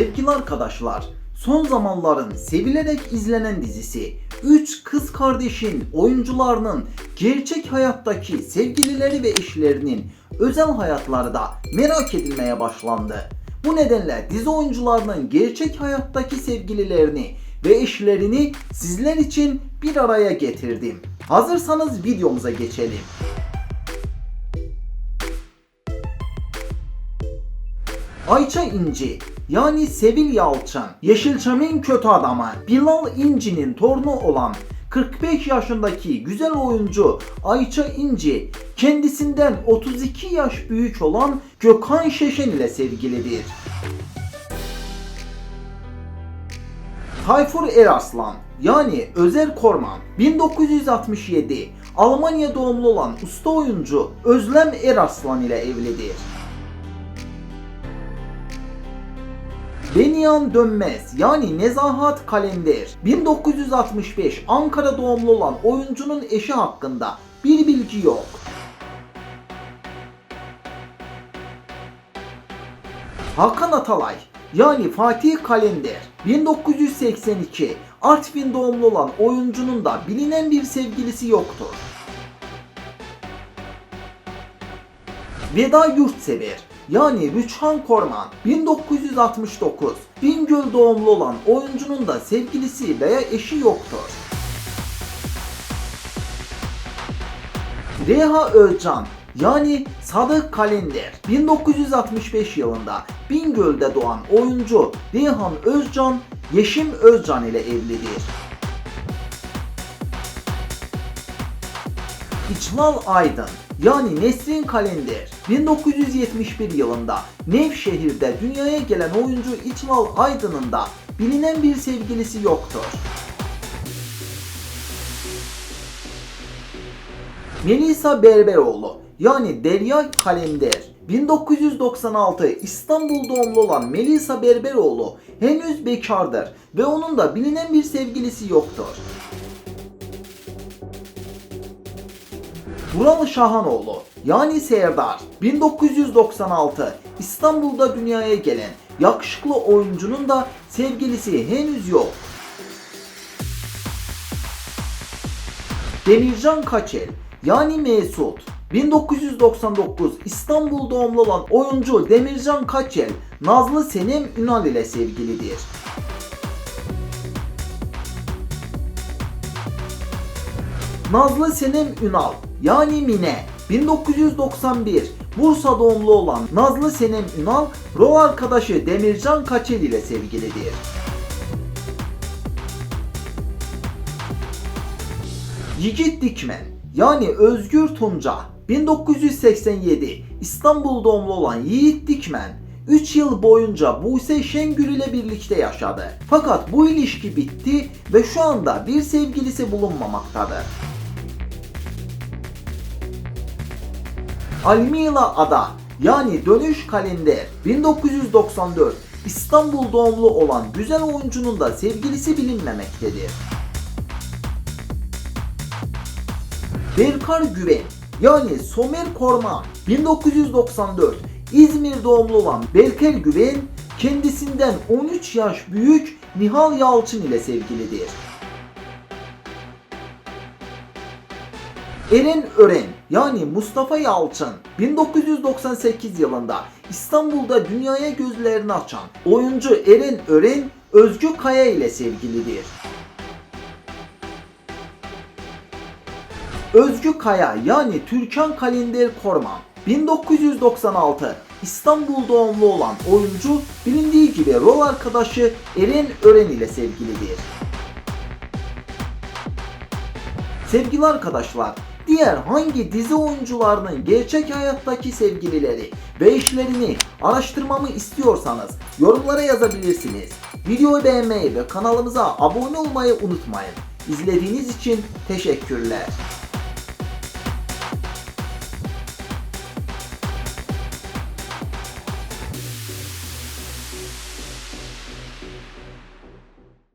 Sevgili arkadaşlar, son zamanların sevilerek izlenen dizisi 3 Kız Kardeşin oyuncularının gerçek hayattaki sevgilileri ve eşlerinin özel hayatları da merak edilmeye başlandı. Bu nedenle dizi oyuncularının gerçek hayattaki sevgililerini ve eşlerini sizler için bir araya getirdim. Hazırsanız videomuza geçelim. Ayça İnci yani Sevil Yalçın, Yeşilçam'ın kötü adamı Bilal İnci'nin torunu olan 45 yaşındaki güzel oyuncu Ayça İnci kendisinden 32 yaş büyük olan Gökhan Şeşen ile sevgilidir. Tayfur Eraslan yani Özer Korman 1967 Almanya doğumlu olan usta oyuncu Özlem Eraslan ile evlidir. Beniyan Dönmez yani Nezahat Kalender 1965 Ankara doğumlu olan oyuncunun eşi hakkında bir bilgi yok. Hakan Atalay yani Fatih Kalender 1982 Artvin doğumlu olan oyuncunun da bilinen bir sevgilisi yoktur. Veda Yurtsever yani Rüçhan Korman 1969 Bingöl doğumlu olan oyuncunun da sevgilisi veya eşi yoktur. Reha Özcan yani Sadık Kalender 1965 yılında Bingöl'de doğan oyuncu Rehan Özcan Yeşim Özcan ile evlidir. İçmal Aydın yani Nesrin Kalender 1971 yılında Nevşehir'de dünyaya gelen oyuncu İçmal Aydın'ın da bilinen bir sevgilisi yoktur. Melisa Berberoğlu yani Derya Kalender 1996 İstanbul doğumlu olan Melisa Berberoğlu henüz bekardır ve onun da bilinen bir sevgilisi yoktur. Vural Şahanoğlu yani Serdar 1996 İstanbul'da dünyaya gelen yakışıklı oyuncunun da sevgilisi henüz yok. Demircan Kaçel yani Mesut 1999 İstanbul doğumlu olan oyuncu Demircan Kaçel Nazlı Senem Ünal ile sevgilidir. Nazlı Senem Ünal yani Mine 1991 Bursa doğumlu olan Nazlı Senem Ünal rol arkadaşı Demircan Kaçel ile sevgilidir. Yiğit Dikmen yani Özgür Tunca 1987 İstanbul doğumlu olan Yiğit Dikmen 3 yıl boyunca Buse Şengül ile birlikte yaşadı. Fakat bu ilişki bitti ve şu anda bir sevgilisi bulunmamaktadır. Almila Ada yani Dönüş Kalender 1994 İstanbul doğumlu olan güzel oyuncunun da sevgilisi bilinmemektedir. Berkar Güven yani Somer Korman 1994 İzmir doğumlu olan Berker Güven kendisinden 13 yaş büyük Nihal Yalçın ile sevgilidir. Eren Ören yani Mustafa Yalçın 1998 yılında İstanbul'da dünyaya gözlerini açan oyuncu Eren Ören Özgü Kaya ile sevgilidir. Özgü Kaya yani Türkan Kalender Korman 1996 İstanbul doğumlu olan oyuncu bilindiği gibi rol arkadaşı Eren Ören ile sevgilidir. Sevgili arkadaşlar, diğer hangi dizi oyuncularının gerçek hayattaki sevgilileri ve eşlerini araştırmamı istiyorsanız yorumlara yazabilirsiniz. Videoyu beğenmeyi ve kanalımıza abone olmayı unutmayın. İzlediğiniz için teşekkürler.